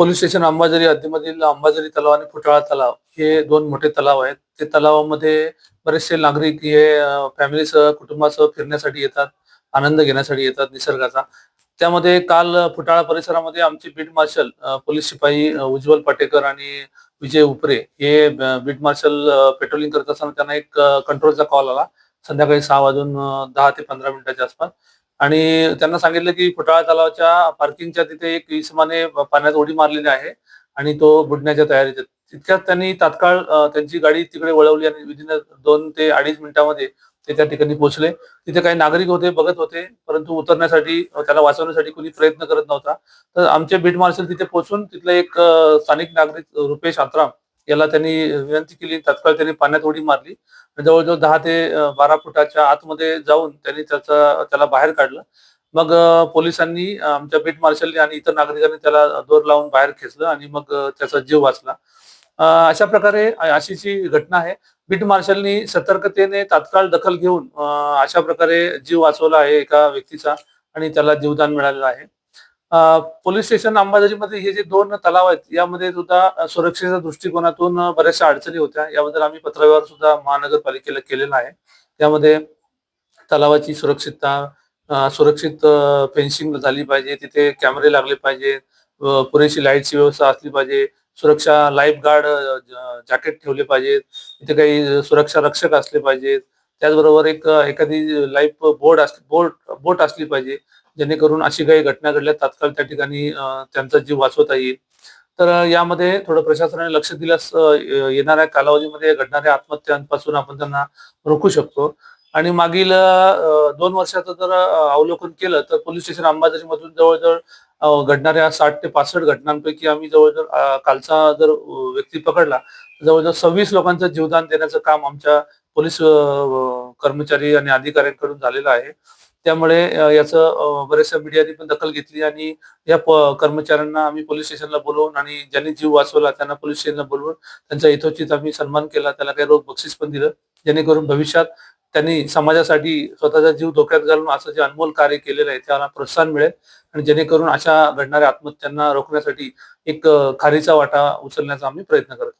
Police station Ambazari हद्दीमधील अंबाझरी तलाव आणि फुटाळा तलाव हे दोन मोठे तलाव आहेत. ते तलावामध्ये बरेचसे नागरिक हे फॅमिलीसह कुटुंबासह फिरण्यासाठी येतात आनंद घेण्यासाठी येतात निसर्गाचा. त्यामध्ये काल फुटाळा परिसरामध्ये आमचे बीट मार्शल पोलीस शिपाई उज्ज्वल पाटेकर आणि विजय उपरे हे बीट मार्शल पेट्रोलिंग करत असताना त्यांना एक कंट्रोलचा कॉल आला. संध्याकाळी सहा वाजून दहा ते पंधरा मिनिटाच्या आसपास. आणि त्यांना सांगितलं की फुटाळा तलावाच्या पार्किंगच्या तिथे एक इसमाने पाण्यात उडी मारलेली आहे आणि तो बुडण्याच्या तयारीत तितक्यात त्यांनी तात्काळ त्यांची गाडी तिकडे वळवली आणि विदिन दोन ते अडीच मिनिटामध्ये ते त्या ठिकाणी पोहोचले. तिथे काही नागरिक होते बघत होते परंतु उतरण्यासाठी त्याला वाचवण्यासाठी कोणी प्रयत्न करत नव्हता. तर आमचे बीट मार्शल तिथे पोहोचून तिथले एक स्थानिक नागरिक रुपेश आत्राम याला त्यांनी विनंती केली तात्काळ त्यांनी पाण्यात उडी मारली. जवळजवळ दहा ते बारा फुटाच्या आतमध्ये जाऊन त्यांनी त्याचा त्याला बाहेर काढलं. मग पोलिसांनी आमच्या बीट मार्शलनी आणि इतर नागरिकांनी त्याला दोर लावून बाहेर खेचलं आणि मग त्याचा जीव वाचला. अशा प्रकारे अ, अशी जी घटना आहे बीट मार्शलनी सतर्कतेने तात्काळ दखल घेऊन अशा प्रकारे जीव वाचवला आहे एका व्यक्तीचा आणि त्याला जीवदान मिळालेलं आहे. पोलीस स्टेशन अंबाझरीमध्ये हे जे दोन तलाव आहेत यामध्ये सुद्धा सुरक्षेच्या दृष्टिकोनातून बऱ्याचशा अडचणी होत्या. याबद्दल आम्ही पत्रव्यवहार सुद्धा महानगरपालिकेला केलेला आहे. त्यामध्ये तलावाची सुरक्षितता सुरक्षित फेन्सिंग झाली पाहिजे तिथे कॅमेरे लागले पाहिजे पुरेशी लाईटची व्यवस्था असली पाहिजे सुरक्षा लाईफ गार्ड जॅकेट ठेवले पाहिजेत तिथे काही सुरक्षा रक्षक असले पाहिजेत. त्याचबरोबर एक एखादी लाईफ बोर्ड असली बोट बोट असली पाहिजे. जेणेकरून अशी काही घटना घडल्या तात्काळ त्या ठिकाणी त्यांचा जीव वाचवता येईल. तर यामध्ये थोडं प्रशासनाने लक्ष दिल्यास येणाऱ्या कालावधीमध्ये घडणाऱ्या आत्महत्यांपासून आपण त्यांना रोखू शकतो. आणि मागील दोन वर्षाचं जर अवलोकन केलं तर पोलीस स्टेशन अंबाझरी मधून जवळजवळ घडणाऱ्या साठ ते पासष्ट घटनांपैकी आम्ही जवळजवळ कालचा जर व्यक्ती पकडला जवळजवळ सव्वीस लोकांचं जीवदान देण्याचं काम आमच्या पोलीस कर्मचारी आणि अधिकाऱ्यांकडून झालेलं आहे. त्यामुळे याचं बऱ्याचशा मीडियाने पण दखल घेतली आणि या कर्मचाऱ्यांना आम्ही पोलीस स्टेशनला बोलवून आणि ज्यांनी जीव वाचवला त्यांना पोलीस स्टेशनला बोलवून त्यांचा यथोचित आम्ही सन्मान केला. त्याला काही रोख बक्षीस पण दिलं. जेणेकरून भविष्यात त्यांनी समाजासाठी स्वतःचा जीव धोक्यात घालून असं जे अनमोल कार्य केलेलं आहे त्याला प्रोत्साहन मिळेल आणि जेणेकरून अशा घडणाऱ्या आत्महत्यांना रोखण्यासाठी एक खारीचा वाटा उचलण्याचा आम्ही प्रयत्न करतो.